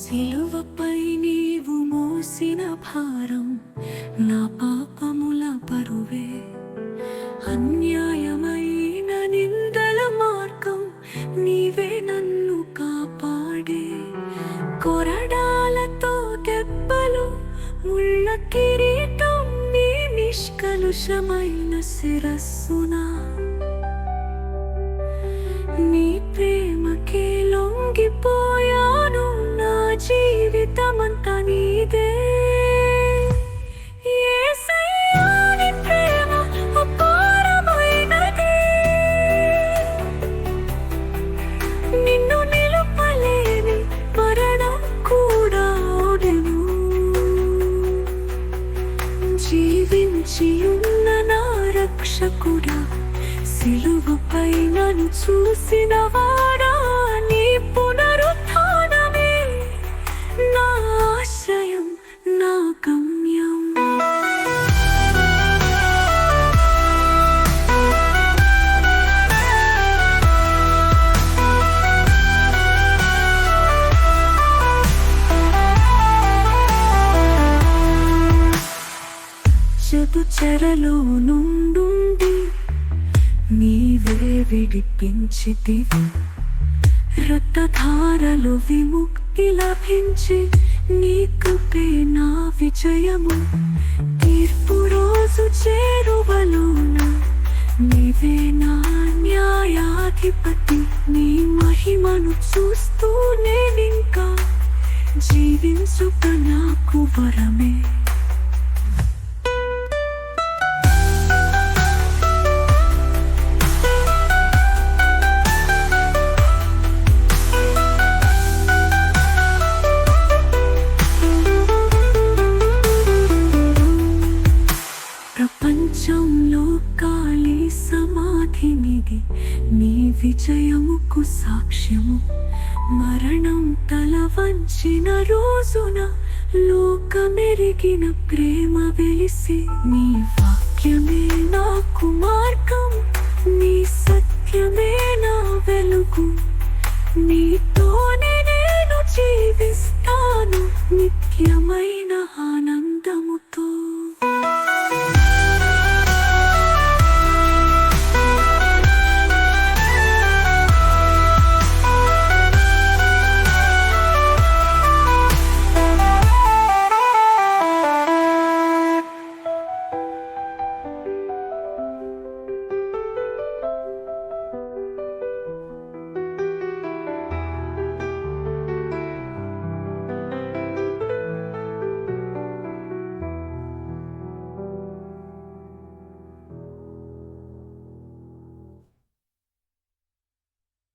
సిలువపై నీవు మోసిన భారం నా ముళ్ళ కిరీటం నీ నిష్కలుషమైన శిరస్సున. నీ ప్రేమకే లొంగిపోయాను నా జీవితమంతా నీదే. జీవించి ఉన్న నా రక్షకుడా సిలువపై నన్ను చూసినవా? చెరలో నుండుండి నీవే విడిపించితివి రక్తధారలు విముక్తి లభించి నీకు నా విజయము. తీర్పు రోజు చేరువలోన నీవే నా న్యాయాధిపతి. నీ మహిమను చూస్తూ నేనింకా జీవించుట నాకు వరం నీ విజయముకు సాక్ష్యము. మరణం తల వంచిన రోజున లోకమెరిగిన ప్రేమ వెలిసి నీ వాక్యమే నాకు మార్గం నీ సత్యమే నా వెలుగు. నీ